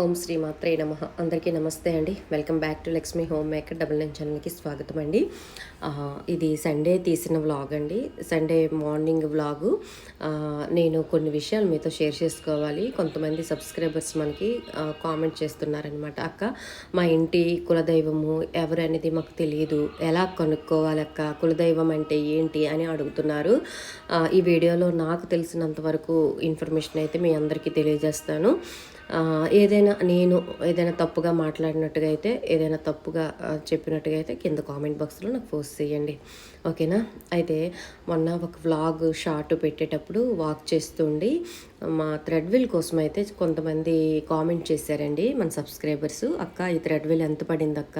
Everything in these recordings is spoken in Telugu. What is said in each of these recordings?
ఓం శ్రీ మాత్రే నమ. అందరికీ నమస్తే అండి. Welcome back to Lakshmi homemaker double nine ఛానల్కి స్వాగతం అండి. ఇది సండే తీసిన వ్లాగ్ అండి. Sunday morning vlog. నేను కొన్ని విషయాలు మీతో షేర్ చేసుకోవాలి. కొంతమంది సబ్స్క్రైబర్స్ మనకి కామెంట్ చేస్తున్నారనమాట అక్క మా ఇంటి కులదైవము ఎవరు అనేది మాకు తెలియదు. ఎలా కనుక్కోవాలి అక్క? కులదైవం అంటే ఏంటి అని అడుగుతున్నారు. ఈ వీడియోలో నాకు తెలిసినంత వరకు ఇన్ఫర్మేషన్ అయితే మీ అందరికీ తెలియజేస్తాను. ఏదైనా నేను ఏదైనా తప్పుగా మాట్లాడినట్టుగా అయితే ఏదైనా తప్పుగా చెప్పినట్టుగా అయితే కింద కామెంట్ బాక్స్లో నాకు పోస్ట్ చేయండి. ఓకేనా? అయితే మొన్న ఒక వ్లాగ్ షార్ట్ పెట్టేటప్పుడు వాక్ చేస్తుండి మా థ్రెడ్విల్ కోసం అయితే కొంతమంది కామెంట్ చేశారండి మన సబ్స్క్రైబర్స్. అక్క ఈ థ్రెడ్విల్ ఎంత పడింది అక్క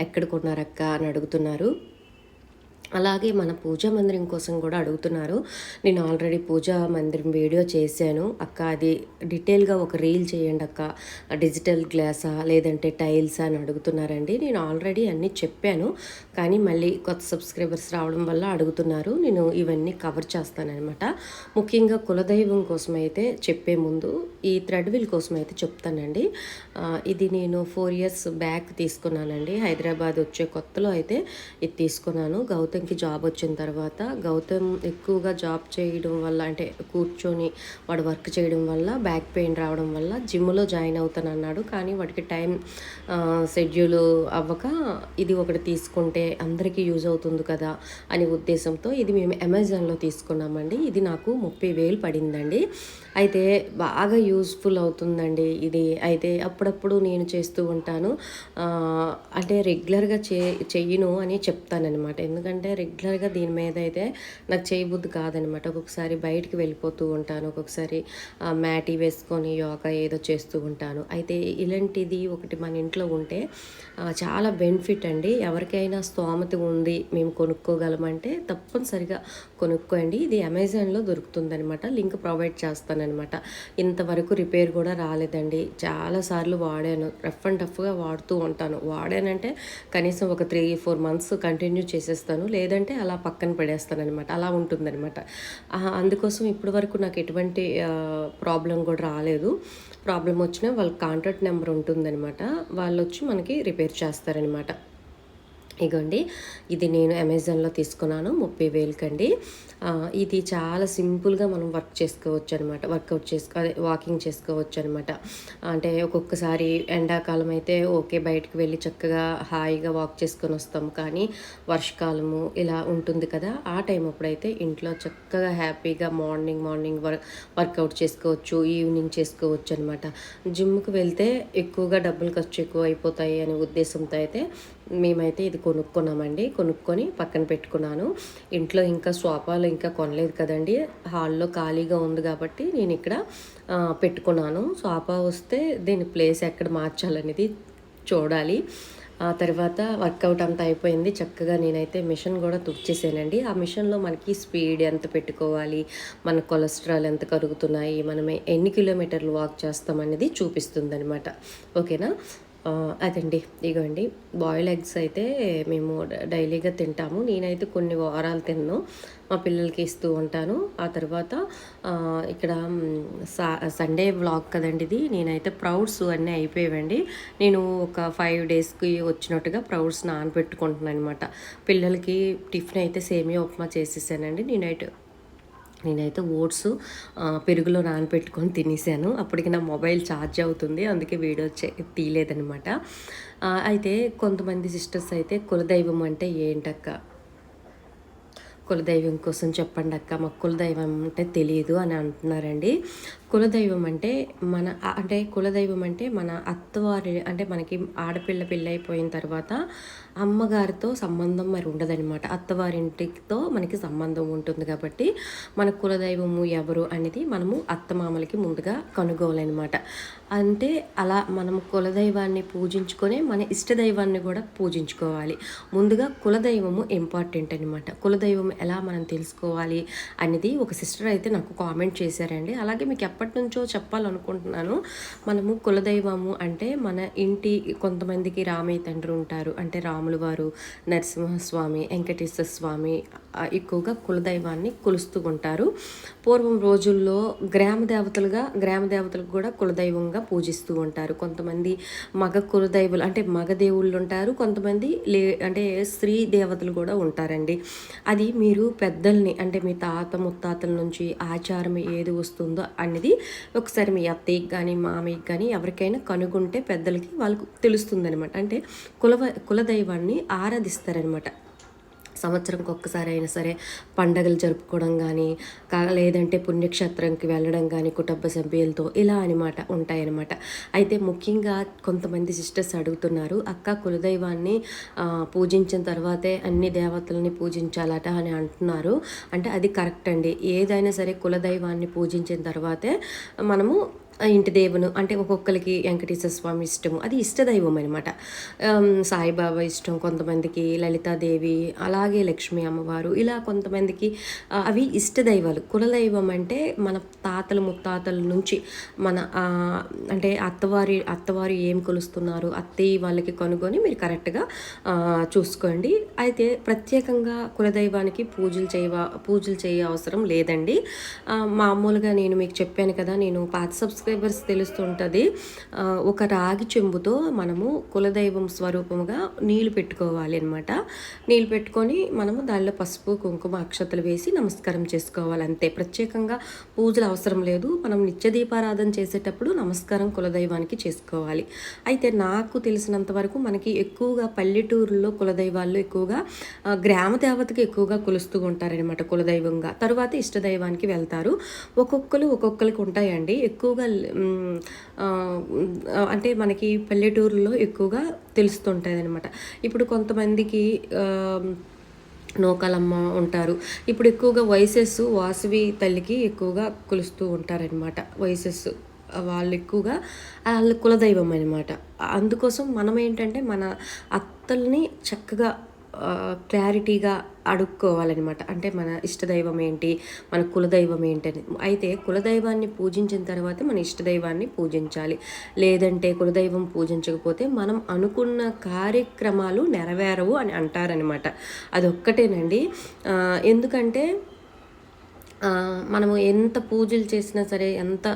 ఎక్కడ కొన్నారక్క? అని అడుగుతున్నారు. అలాగే మన పూజా మందిరం కోసం కూడా అడుగుతున్నారు. నేను ఆల్రెడీ పూజా మందిరం వీడియో చేశాను. అక్క అది డీటెయిల్గా ఒక రీల్ చేయండి అక్క. డిజిటల్ గ్లాసా లేదంటే టైల్సా అని అడుగుతున్నారండి. నేను ఆల్రెడీ అన్నీ చెప్పాను. కానీ మళ్ళీ కొత్త సబ్స్క్రైబర్స్ రావడం వల్ల అడుగుతున్నారు. నేను ఇవన్నీ కవర్ చేస్తానన్నమాట. ముఖ్యంగా కులదైవం కోసం అయితే చెప్పే ముందు ఈ థ్రెడ్ వీల్ కోసం అయితే చెప్తానండి ఇది నేను ఫోర్ ఇయర్స్ బ్యాక్ తీసుకున్నానండి. హైదరాబాద్ వచ్చే కొత్తలో అయితే ఇది తీసుకున్నాను. గౌతమ్కి జాబ్ వచ్చిన తర్వాత గౌతమ్ ఎక్కువగా జాబ్ చేయడం వల్ల అంటే కూర్చొని వాడు వర్క్ చేయడం వల్ల బ్యాక్ పెయిన్ రావడం వల్ల జిమ్లో జాయిన్ అవుతాను అన్నాడు కానీ వాడికి టైం షెడ్యూల్ అవ్వక ఇది ఒకటి తీసుకుంటే అందరికీ యూజ్ అవుతుంది కదా అనే ఉద్దేశంతో ఇది మేము అమెజాన్లో తీసుకున్నామండి. ఇది నాకు ముప్పై వేలు పడిందండి. అయితే బాగా యూస్ఫుల్ అవుతుందండి ఇది. అయితే అప్పుడప్పుడు నేను చేస్తూ ఉంటాను. అంటే రెగ్యులర్గా చే చెయ్యను అని చెప్తానమాట ఎందుకంటే రెగ్యులర్గా దీని మీద అయితే నాకు చేయబుద్ధి కాదనమాట. ఒక్కొక్కసారి బయటికి వెళ్ళిపోతూ ఉంటాను. ఒక్కొక్కసారి మ్యాటీ వేసుకొని యోగా ఏదో చేస్తూ ఉంటాను. అయితే ఇలాంటిది ఒకటి మన ఇంట్లో ఉంటే చాలా బెనిఫిట్ అండి. ఎవరికైనా స్తోమత ఉంది మేము కొనుక్కోగలమంటే తప్పనిసరిగా కొనుక్కోండి. ఇది అమెజాన్లో దొరుకుతుందనమాట లింక్ ప్రొవైడ్ చేస్తానమాట ఇంతవరకు రిపేర్ కూడా రాలేదండి. చాలాసార్లు వాడాను. రఫ్ అండ్ టఫ్గా వాడుతూ ఉంటాను. వాడానంటే కనీసం ఒక త్రీ ఫోర్ మంత్స్ కంటిన్యూ చేసేస్తాను. లేదంటే అలా పక్కన పడేస్తానమాట అలా ఉంటుందన్నమాట. అందుకోసం ఇప్పటి వరకు నాకు ఎటువంటి ప్రాబ్లం కూడా రాలేదు. ప్రాబ్లం వచ్చినా వాళ్ళ కాంటాక్ట్ నెంబర్ ఉంటుందన్నమాట. వాళ్ళు వచ్చి మనకి రిపేర్ చేస్తారనమాట ఇగోండి ఇది నేను అమెజాన్లో తీసుకున్నాను ముప్పై వేలకండి. అండి ఇది చాలా సింపుల్గా మనం వర్క్ చేసుకోవచ్చు అనమాట వర్కౌట్ చేసుకో వాకింగ్ చేసుకోవచ్చు అనమాట అంటే ఒక్కొక్కసారి ఎండాకాలం అయితే ఓకే బయటకు వెళ్ళి చక్కగా హాయిగా వాక్ చేసుకొని వస్తాం కానీ వర్షకాలము ఇలా ఉంటుంది కదా ఆ టైం అప్పుడైతే ఇంట్లో చక్కగా హ్యాపీగా మార్నింగ్ మార్నింగ్ వర్క్ వర్కౌట్ చేసుకోవచ్చు ఈవినింగ్ చేసుకోవచ్చు అనమాట జిమ్కి వెళ్తే ఎక్కువగా డబ్బులు ఖర్చు ఎక్కువ అయిపోతాయి అనే ఉద్దేశంతో అయితే మేమైతే ఇది కొనుక్కున్నామండి. కొనుక్కొని పక్కన పెట్టుకున్నాను. ఇంట్లో ఇంకా సోఫాలు ఇంకా కొనలేదు కదండి. హాల్లో ఖాళీగా ఉంది కాబట్టి నేను ఇక్కడ పెట్టుకున్నాను. సోఫా వస్తే దీని ప్లేస్ ఎక్కడ మార్చాలనేది చూడాలి. ఆ తర్వాత వర్కౌట్ అంతా అయిపోయింది. చక్కగా నేనైతే మిషన్ కూడా తుడిచేసానండి. ఆ మిషన్లో మనకి స్పీడ్ ఎంత పెట్టుకోవాలి? మన కొలెస్ట్రాల్ ఎంత కరుగుతున్నాయి? మనం ఎన్ని కిలోమీటర్లు వాక్ చేస్తామనేది చూపిస్తుంది అనమాట ఓకేనా? అదండి. ఇగోండి బాయిల్ ఎగ్స్ అయితే మేము డైలీగా తింటాము. నేనైతే కొన్ని వారాలు తిన్నాను మా పిల్లలకి ఇస్తూ ఉంటాను. ఆ తర్వాత ఇక్కడ సా సండే వ్లాగ్ కదండి ఇది. నేనైతే ప్రౌడ్స్ అన్నీ అయిపోయావండి. నేను ఒక ఫైవ్ డేస్కి వచ్చినట్టుగా ప్రౌడ్స్ నానబెట్టుకుంటున్నాను అనమాట పిల్లలకి టిఫిన్ అయితే సేమియా ఉప్మా చేసేసానండి. నేనైతే నేనైతే ఓట్స్ పెరుగులో నానబెట్టుకొని తినేసాను. అప్పటికి నా మొబైల్ ఛార్జ్ అవుతుంది. అందుకే వీడియో చే తీయలేదనమాట అయితే కొంతమంది సిస్టర్స్ అయితే కులదైవం అంటే ఏంటక్క? కులదైవం కోసం చెప్పండి అక్క మాకు కులదైవం అంటే తెలియదు అని అంటున్నారండి. కులదైవం అంటే మన అంటే కులదైవం అంటే మన అత్తవారి అంటే మనకి ఆడపిల్ల పెళ్ళి అయిపోయిన తర్వాత అమ్మగారితో సంబంధం మరి ఉండదనమాట అత్తవారింటితో మనకి సంబంధం ఉంటుంది కాబట్టి మన కులదైవము ఎవరు అనేది మనము అత్తమామలకి ముందుగా కనుగోవాలన్నమాట అంటే అలా మనం కులదైవాన్ని పూజించుకొని మన ఇష్టదైవాన్ని కూడా పూజించుకోవాలి. ముందుగా కులదైవము ఇంపార్టెంట్ అనమాట కులదైవం ఎలా మనం తెలుసుకోవాలి అనేది ఒక సిస్టర్ అయితే నాకు కామెంట్ చేశారండి. అలాగే మీకు ఎప్పటి నుంచో చెప్పాలనుకుంటున్నాను. మనము కులదైవము అంటే మన ఇంటి కొంతమందికి రామయ్య తండ్రి ఉంటారు. అంటే రాములు వారు నరసింహస్వామి వెంకటేశ్వర స్వామి ఎక్కువగా కులదైవాన్ని కొలుస్తూ ఉంటారు. పూర్వం రోజుల్లో గ్రామ దేవతలుగా గ్రామ దేవతలకు కూడా కులదైవంగా పూజిస్తూ ఉంటారు. కొంతమంది మగ కులదైవులు అంటే మగ దేవుళ్ళు ఉంటారు. కొంతమంది లే అంటే స్త్రీ దేవతలు కూడా ఉంటారండి. అది మీరు పెద్దల్ని అంటే మీ తాత ముత్తాతల నుంచి ఆచారం ఏది వస్తుందో అనేది ఒకసారి మీ అత్తయ్యకి కానీ మామయ్యకి కానీ ఎవరికైనా కనుగొంటే పెద్దలకి వాళ్ళకు తెలుస్తుందనమాట అంటే కుల కులదైవాన్ని ఆరాధిస్తారనమాట సంవత్సరంకి ఒక్కసారి అయినా సరే పండగలు జరుపుకోవడం కానీ లేదంటే పుణ్యక్షేత్రంకి వెళ్ళడం కానీ కుటుంబ సభ్యులతో ఇలా అనమాట ఉంటాయన్నమాట. అయితే ముఖ్యంగా కొంతమంది సిస్టర్స్ అడుగుతున్నారు అక్క కులదైవాన్ని పూజించిన తర్వాతే అన్ని దేవతల్ని పూజించాలట అని అంటున్నారు. అంటే అది కరెక్ట్ అండి. ఏదైనా సరే కులదైవాన్ని పూజించిన తర్వాతే మనము ఇంటి దేవును అంటే ఒక్కొక్కరికి వెంకటేశ్వర స్వామి ఇష్టము. అది ఇష్టదైవం అనమాట సాయిబాబా ఇష్టం కొంతమందికి లలితాదేవి అలాగే లక్ష్మీ అమ్మవారు ఇలా కొంతమందికి అవి ఇష్టదైవాలు. కులదైవం అంటే మన తాతల ముత్తాతల నుంచి మన అంటే అత్తవారి అత్తవారు ఏం కొలుస్తున్నారు అత్తయ్య వాళ్ళకి కనుగొని మీరు కరెక్ట్గా చూసుకోండి. అయితే ప్రత్యేకంగా కులదైవానికి పూజలు చేయవా పూజలు చేయ అవసరం లేదండి. మామూలుగా నేను మీకు చెప్పాను కదా నేను పాత సబ్స్క్రైబర్స్ తెలుస్తుంటుంది. ఒక రాగి చెంబుతో మనము కులదైవం స్వరూపముగా నీళ్ళు పెట్టుకోవాలి అనమాట నీళ్ళు పెట్టుకొని మనము దానిలో పసుపు కుంకుమ అక్షతలు వేసి నమస్కారం చేసుకోవాలి అంతే. ప్రత్యేకంగా పూజలు అవసరం లేదు. మనం నిత్య దీపారాధన చేసేటప్పుడు నమస్కారం కులదైవానికి చేసుకోవాలి. అయితే నాకు తెలిసినంత వరకు మనకి ఎక్కువగా పల్లెటూరులో కులదైవాల్లో ఎక్కువగా గ్రామ దేవతకి ఎక్కువగా కొలుస్తూ ఉంటారనమాట కులదైవంగా. తర్వాత ఇష్టదైవానికి వెళ్తారు. ఒక్కొక్కరు ఒక్కొక్కరికి ఉంటాయండి. ఎక్కువగా అంటే మనకి పల్లెటూరులో ఎక్కువగా తెలుస్తుంటుంది అనమాట ఇప్పుడు కొంతమందికి నూకలమ్మ నూకాలమ్మ ఉంటారు. ఇప్పుడు ఎక్కువగా వయసెస్ వాసవి తల్లికి ఎక్కువగా కొలుస్తూ ఉంటారనమాట వయసెస్ వాళ్ళు ఎక్కువగా వాళ్ళ కులదైవం అనమాట అందుకోసం మనం ఏంటంటే మన అత్తల్ని చక్కగా క్లారిటీగా అడుక్కోవాలన్నమాట. అంటే మన ఇష్టదైవం ఏంటి మన కులదైవం ఏంటి అని. అయితే కులదైవాన్ని పూజించిన తర్వాత మన ఇష్టదైవాన్ని పూజించాలి. లేదంటే కులదైవం పూజించకపోతే మనం అనుకున్న కార్యక్రమాలు నెరవేరవు అని అంటారనమాట అదొక్కటేనండి. ఎందుకంటే మనము ఎంత పూజలు చేసినా సరే ఎంత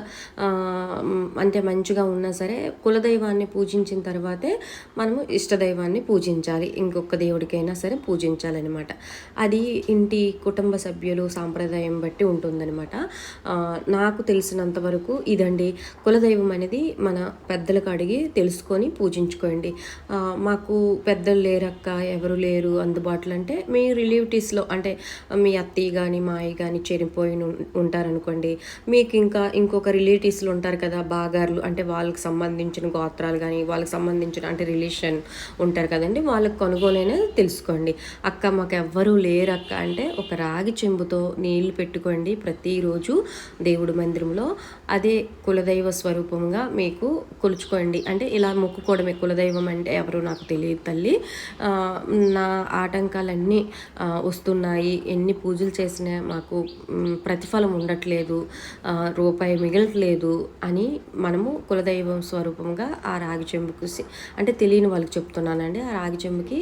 అంటే మంచిగా ఉన్నా సరే కులదైవాన్ని పూజించిన తర్వాతే మనము ఇష్టదైవాన్ని పూజించాలి. ఇంకొక దేవుడికైనా సరే పూజించాలన్నమాట. అది ఇంటి కుటుంబ సభ్యులు సాంప్రదాయం బట్టి ఉంటుందన్నమాట. నాకు తెలిసినంత వరకు ఇదండి. కులదైవం అనేది మన పెద్దలకు అడిగి తెలుసుకొని పూజించుకోండి. మాకు పెద్దలు లేరక్క ఎవరు లేరు అందుబాటులో అంటే మీ రిలేటివ్స్లో అంటే మీ అత్తయ్య కానీ మా అయ్య కానీ చెరిపోయిన వెళ్ళిపోయి ఉంటారనుకోండి మీకు ఇంకా ఇంకొక రిలేటివ్స్లు ఉంటారు కదా బాగార్లు అంటే వాళ్ళకి సంబంధించిన గోత్రాలు కానీ వాళ్ళకి సంబంధించిన అంటే రిలేషన్ ఉంటారు కదండి వాళ్ళకి కొనుగోలైనా తెలుసుకోండి. అక్క మాకు ఎవ్వరూ లేరు అక్క అంటే ఒక రాగి చెంబుతో నీళ్ళు పెట్టుకోండి ప్రతిరోజు దేవుడి మందిరంలో. అదే కులదైవ స్వరూపంగా మీకు కొలుచుకోండి. అంటే ఇలా మొక్కుకోవడమే కులదైవం అంటే ఎవరు నాకు తెలియదు తల్లి. నా ఆటంకాలన్నీ వస్తున్నాయి ఎన్ని పూజలు చేసినా మాకు ప్రతిఫలం ఉండట్లేదు రూపాయి మిగలట్లేదు అని మనము కులదైవం స్వరూపంగా ఆ రాగి చెంబుకు అంటే తెలియని వాళ్ళకి చెప్తున్నానండి. ఆ రాగి చెంబుకి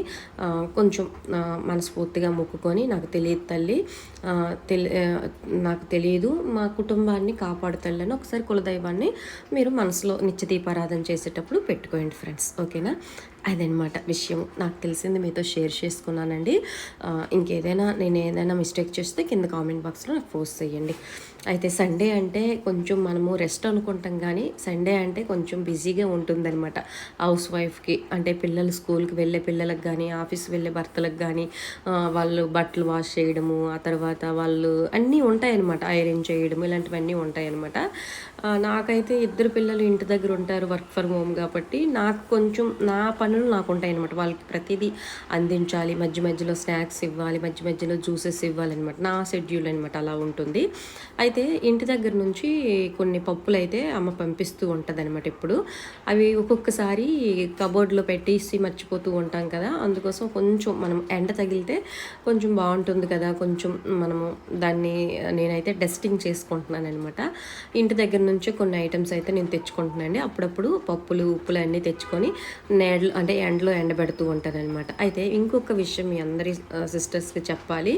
కొంచెం మనస్ఫూర్తిగా మొక్కుకొని నాకు తెలియదు తల్లి తెలి నాకు తెలియదు మా కుటుంబాన్ని కాపాడు తల్లి అని ఒకసారి కులదైవాన్ని మీరు మనసులో నిత్యదీపారాధన చేసేటప్పుడు పెట్టుకోండి ఫ్రెండ్స్. ఓకేనా? అదనమాట విషయం. నాకు తెలిసింది మీతో షేర్ చేసుకున్నానండి. ఇంకేదైనా నేను ఏదైనా మిస్టేక్ చేస్తే కింద కామెంట్ బాక్స్లో నాకు పోస్ట్ చేయండి. అయితే సండే అంటే కొంచెం మనము రెస్ట్ అనుకుంటాం కానీ సండే అంటే కొంచెం బిజీగా ఉంటుందన్నమాట. హౌస్ వైఫ్కి అంటే పిల్లలు స్కూల్కి వెళ్ళే పిల్లలకు కానీ ఆఫీస్ వెళ్ళే భర్తలకు కానీ వాళ్ళు బట్టలు వాష్ చేయడము ఆ తర్వాత వాళ్ళు అన్నీ ఉంటాయన్నమాట. ఐరన్ చేయడం ఇలాంటివన్నీ ఉంటాయన్నమాట. నాకైతే ఇద్దరు పిల్లలు ఇంటి దగ్గర ఉంటారు వర్క్ ఫ్రమ్ హోమ్ కాబట్టి నాకు కొంచెం నా పనులు నాకు ఉంటాయి అనమాట వాళ్ళకి ప్రతిదీ అందించాలి మధ్య మధ్యలో స్నాక్స్ ఇవ్వాలి మధ్య మధ్యలో జ్యూసెస్ ఇవ్వాలన్నమాట. నా షెడ్యూల్ అనమాట అలా ఉంటుంది. అయితే ఇంటి దగ్గర నుంచి కొన్ని పప్పులు అయితే అమ్మ పంపిస్తూ ఉంటుంది అనమాట ఇప్పుడు. అవి ఒక్కొక్కసారి కబోర్డ్లో పెట్టేసి మర్చిపోతూ ఉంటాం కదా అందుకోసం కొంచెం మనం ఎండ తగిలితే కొంచెం బాగుంటుంది కదా కొంచెం మనము దాన్ని నేనైతే డస్టింగ్ చేసుకుంటున్నాను అనమాట ఇంటి దగ్గర నుంచి నుంచి కొన్ని ఐటమ్స్ అయితే నేను తెచ్చుకుంటున్నానండి. అప్పుడప్పుడు పప్పులు ఉప్పులు అన్నీ తెచ్చుకొని నేడలు అంటే ఎండలో ఎండబెడుతూ ఉంటాను అయితే ఇంకొక విషయం మీ అందరి సిస్టర్స్కి చెప్పాలి.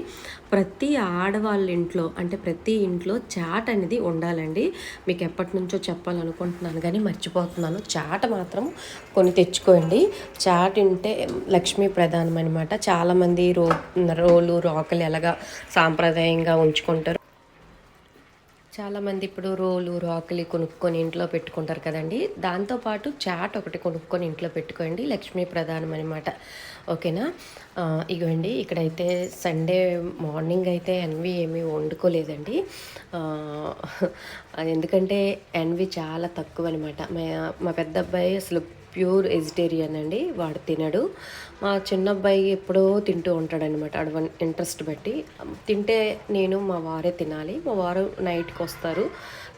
ప్రతి ఆడవాళ్ళ ఇంట్లో అంటే ప్రతి ఇంట్లో చాట్ అనేది ఉండాలండి. మీకు ఎప్పటి నుంచో చెప్పాలనుకుంటున్నాను కానీ మర్చిపోతున్నాను. చాట్ మాత్రం కొన్ని తెచ్చుకోండి. చాట్ ఉంటే లక్ష్మీ ప్రధానం అనమాట చాలామంది రో రోలు రోకలు ఎలాగా సాంప్రదాయంగా ఉంచుకుంటారు. చాలామంది ఇప్పుడు రోలు రాకులి కొనుక్కొని ఇంట్లో పెట్టుకుంటారు కదండి. దాంతోపాటు చాట్ ఒకటి కొనుక్కొని ఇంట్లో పెట్టుకోండి. లక్ష్మీ ప్రధానం అనమాట ఓకేనా? ఇగోండి ఇక్కడైతే సండే మార్నింగ్ అయితే ఎన్వి ఏమీ వండుకోలేదండి. ఎందుకంటే ఎన్వి చాలా తక్కువ అనమాట మా మా పెద్ద అబ్బాయి అసలు ప్యూర్ వెజిటేరియన్ అండి వాడు తినడు. మా చిన్న అబ్బాయి ఎప్పుడో తింటూ ఉంటాడనమాట అడవ ఇంట్రెస్ట్ బట్టి. తింటే నేను మా వారే తినాలి. మా వారు నైట్కి వస్తారు.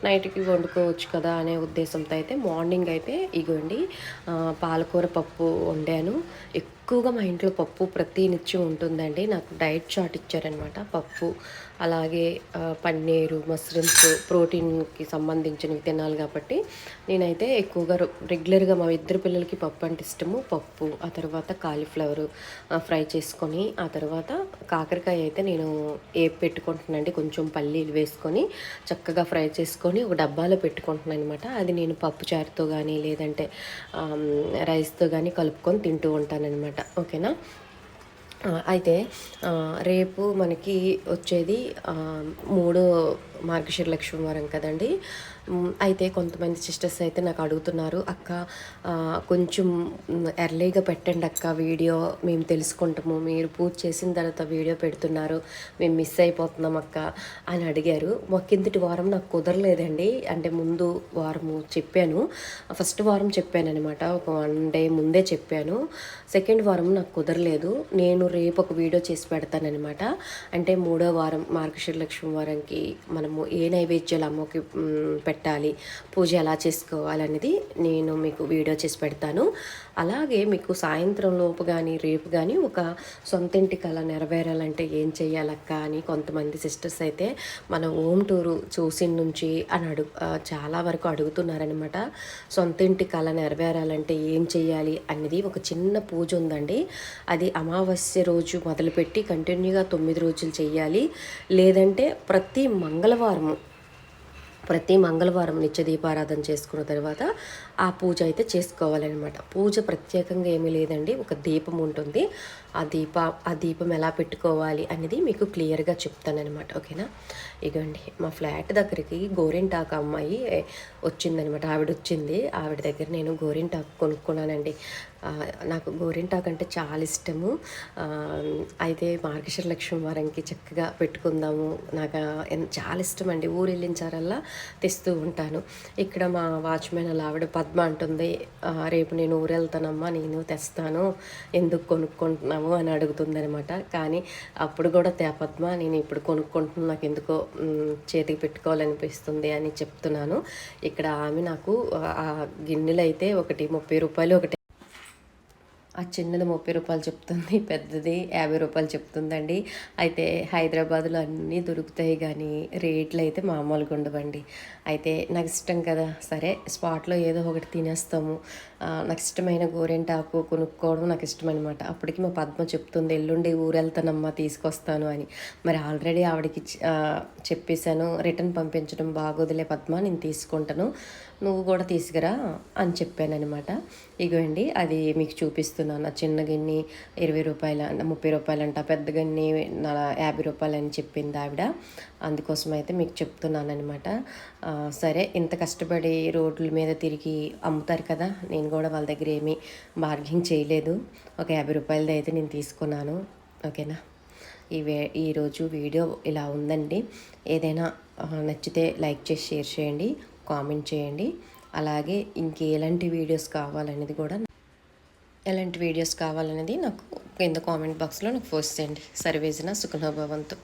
నైట్కి వండుకోవచ్చు కదా అనే ఉద్దేశంతో అయితే మార్నింగ్ అయితే ఇగోండి పాలకూర పప్పు వండాను. ఎక్కువగా మా ఇంట్లో పప్పు ప్రతి నిత్యం ఉంటుందండి. నాకు డైట్ చార్ట్ ఇచ్చారనమాట పప్పు. అలాగే పన్నీరు మష్రూమ్స్ ప్రోటీన్కి సంబంధించినవి తినాలి కాబట్టి నేనైతే ఎక్కువగా రెగ్యులర్గా మా ఇద్దరు పిల్లలకి పప్పు అంటే ఇష్టము. పప్పు ఆ తర్వాత కాలీఫ్లవర్ ఫ్రై చేసుకొని ఆ తర్వాత కాకరకాయ అయితే నేను ఏ పెట్టుకుంటున్నానండి. కొంచెం పల్లీలు వేసుకొని చక్కగా ఫ్రై చేసుకొని ఒక డబ్బాలో పెట్టుకుంటున్నాను అనమాట అది నేను పప్పుచారుతో కానీ లేదంటే రైస్తో కానీ కలుపుకొని తింటూ ఉంటానన్నమాట. ఓకేనా? అయితే రేపు మనకి వచ్చేది మూడో మార్గశిర లక్ష్మి వారం కదండి అయితే కొంతమంది సిస్టర్స్ అయితే నాకు అడుగుతున్నారు అక్క కొంచెం ఎర్లీగా పెట్టండి అక్క వీడియో మేము తెలుసుకుంటాము మీరు పూజ చేసిన తర్వాత వీడియో పెడుతున్నారు మేము మిస్ అయిపోతున్నాం అక్క అని అడిగారు. మా కిందటి వారం నాకు కుదరలేదండి. అంటే ముందు వారము చెప్పాను ఫస్ట్ వారం చెప్పాను అనమాట ఒక వన్ డే ముందే చెప్పాను. సెకండ్ వారం నాకు కుదరలేదు నేను రేపు ఒక వీడియో చేసి పెడతానమాట అంటే మూడో వారం మార్గశిర లక్ష్మి వారంకి మనము ఏ నైవేద్యాలు అమ్మకి పెట్టాలి పూజ ఎలా చేసుకోవాలనేది నేను మీకు వీడియో చేసి పెడతాను. అలాగే మీకు సాయంత్రం లోపు కానీ రేపు కానీ ఒక సొంత ఇంటి కళ నెరవేరాలంటే ఏం చేయాలక్క అని కొంతమంది సిస్టర్స్ అయితే మన ఓం టూరు చూసిన నుంచి అని అడుగు చాలా వరకు అడుగుతున్నారనమాట సొంత ఇంటి కళ నెరవేరాలంటే ఏం చేయాలి అనేది ఒక చిన్న పూజ ఉందండి. అది అమావాస్య రోజు మొదలుపెట్టి కంటిన్యూగా తొమ్మిది రోజులు చేయాలి. లేదంటే ప్రతి మంగళవారము. ప్రతి మంగళవారం నిత్య దీపారాధన చేసుకున్న తర్వాత ఆ పూజ అయితే చేసుకోవాలన్నమాట. పూజ ప్రత్యేకంగా ఏమీ లేదండి. ఒక దీపం ఉంటుంది. ఆ దీప ఆ దీపం ఎలా పెట్టుకోవాలి అనేది మీకు క్లియర్గా చెప్తానమాట ఓకేనా? ఇగోండి మా ఫ్లాట్ దగ్గరికి గోరింటాకు అమ్మాయి వచ్చిందనమాట ఆవిడ వచ్చింది ఆవిడ దగ్గర నేను గోరింటాకు కొనుక్కున్నానండి. నాకు గోరింటాకు అంటే చాలా ఇష్టము. అయితే మార్గశిర లక్ష్మి వారంకి చక్కగా పెట్టుకుందాము. నాకు చాలా ఇష్టం అండి ఊరు వెళ్ళించారల్లా తెస్తూ ఉంటాను. ఇక్కడ మా వాచ్మెన్ అలా ఆవిడ పద్మ అంటుంది. రేపు నేను ఊరు వెళ్తానమ్మా నేను తెస్తాను. ఎందుకు కొనుక్కుంటున్నాను కొనుక్కుంటున్నాము అని అడుగుతుందనమాట కానీ అప్పుడు కూడా తేపద్మ నేను ఇప్పుడు కొనుక్కుంటున్నా నాకు ఎందుకో చేతికి పెట్టుకోవాలనిపిస్తుంది అని చెప్తున్నాను. ఇక్కడ ఆమె నాకు ఆ గిన్నెలు అయితే ఒకటి ముప్పై రూపాయలు ఒకటి ఆ చిన్నది ముప్పై రూపాయలు చెప్తుంది పెద్దది యాభై రూపాయలు చెప్తుందండి. అయితే హైదరాబాద్లో అన్నీ దొరుకుతాయి కానీ రేట్లు అయితే మామూలుగా ఉండవండి. అయితే నాకు ఇష్టం కదా సరే స్పాట్లో ఏదో ఒకటి తినేస్తాము. నాకు ఇష్టమైన గోరెంటాకు కొనుక్కోవడం నాకు ఇష్టం అనమాట అప్పటికి మా పద్మ చెప్తుంది ఎల్లుండి ఊరెళ్తానమ్మా తీసుకొస్తాను అని. మరి ఆల్రెడీ ఆవిడకి చెప్పేశాను రిటర్న్ పంపించడం బాగోదులే పద్మ నేను తీసుకుంటాను. నువ్వు కూడా తీసుకురా అని చెప్పాను అనమాట ఇగోండి అది మీకు చూపిస్తున్నాను. ఆ చిన్న గిన్నె ఇరవై రూపాయల ముప్పై రూపాయలంట పెద్ద గిన్నె యాభై రూపాయలు అని చెప్పింది ఆవిడ. అందుకోసం అయితే మీకు చెప్తున్నాను అనమాట సరే ఇంత కష్టపడి రోడ్ల మీద తిరిగి అమ్ముతారు కదా నేను కూడా వాళ్ళ దగ్గర ఏమీ బార్గింగ్ చేయలేదు. ఒక యాభై రూపాయలది అయితే నేను తీసుకున్నాను. ఓకేనా? ఈ వే ఈరోజు వీడియో ఇలా ఉందండి. ఏదైనా నచ్చితే లైక్ చేసి షేర్ చేయండి. కామెంట్ చేయండి. అలాగే ఇంకేలాంటి వీడియోస్ కావాలనేది కూడా ఎలాంటి వీడియోస్ కావాలనేది నాకు కింద కామెంట్ బాక్స్లో నాకు పోస్ట్ చేయండి. సర్వేజన సుఖనోభవంతో